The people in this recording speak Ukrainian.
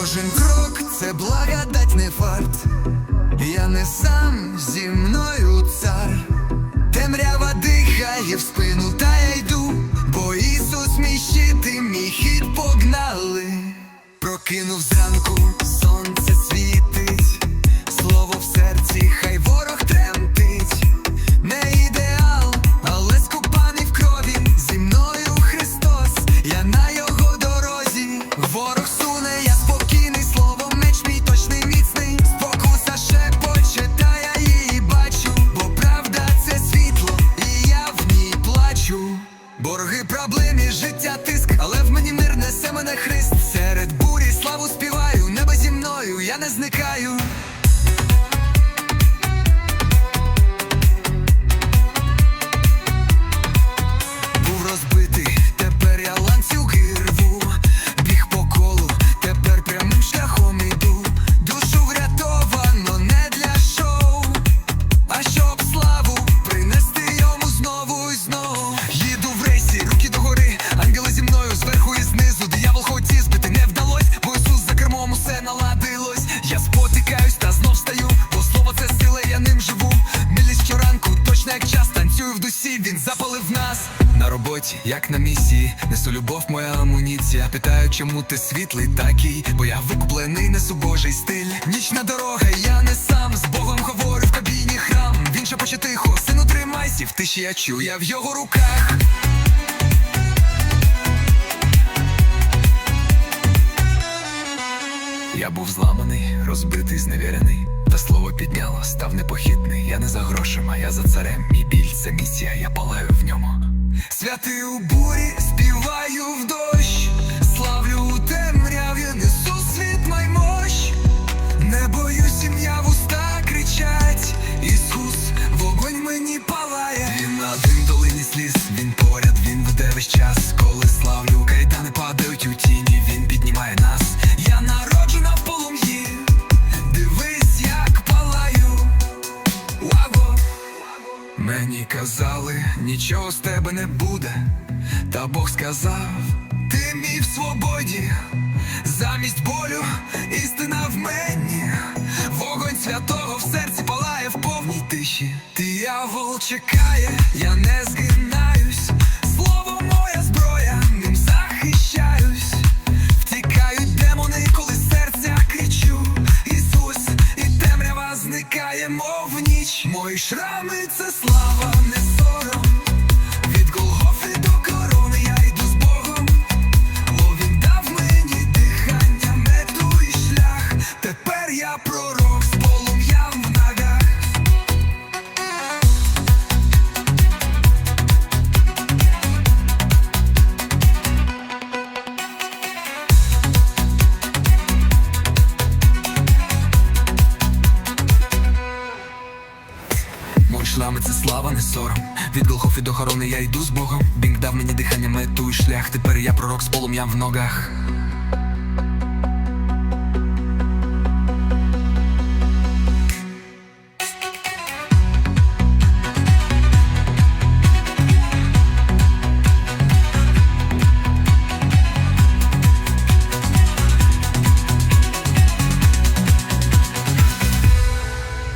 Кожен крок це благодать, не фарт. Я не сам зі мною цар. Темрява дихає в спину, та я йду, бо Ісус мій щит і мій хід погнали. Прокинув зранку, сонце світить, слово в серці, хай ворог мною, роботі, як на місії, несу любов, моя амуніція. Питаю, чому ти світлий такий, бо я викуплений, несу Божий стиль. Нічна дорога, я не сам з Богом говорю в кабіні храм. Він шепоче тихо, сину тримайся, в тиші я чую, я в його руках. Я був зламаний, розбитий, зневірений, та слово підняло, став непохитний. Я не за грошима, я за царем. Мій біль це місія, я палаю в ньому. Святий у бурі, співаю в дощ, славлю у темряві, несу світ май мощ. Не боюсь, ім'я в уста кричать. Ісус, вогонь мені палає. Він на дим долині сліз, він поряд, він веде весь час, коли славлю, кайдани падають у тіні, він піднімає нас. Мені казали, нічого з тебе не буде. Та Бог сказав, ти мій в свободі, замість болю, істина в мені, вогонь святого в серці палає в повній тиші. Диявол чекає, я не згинаюсь, Мої шрами це слава, не сором. Шлами це слава, не сором. Від Голгофи до хорони я йду з Богом. Бінг дав мені дихання, мету і шлях. Тепер я пророк з полум'ям в ногах.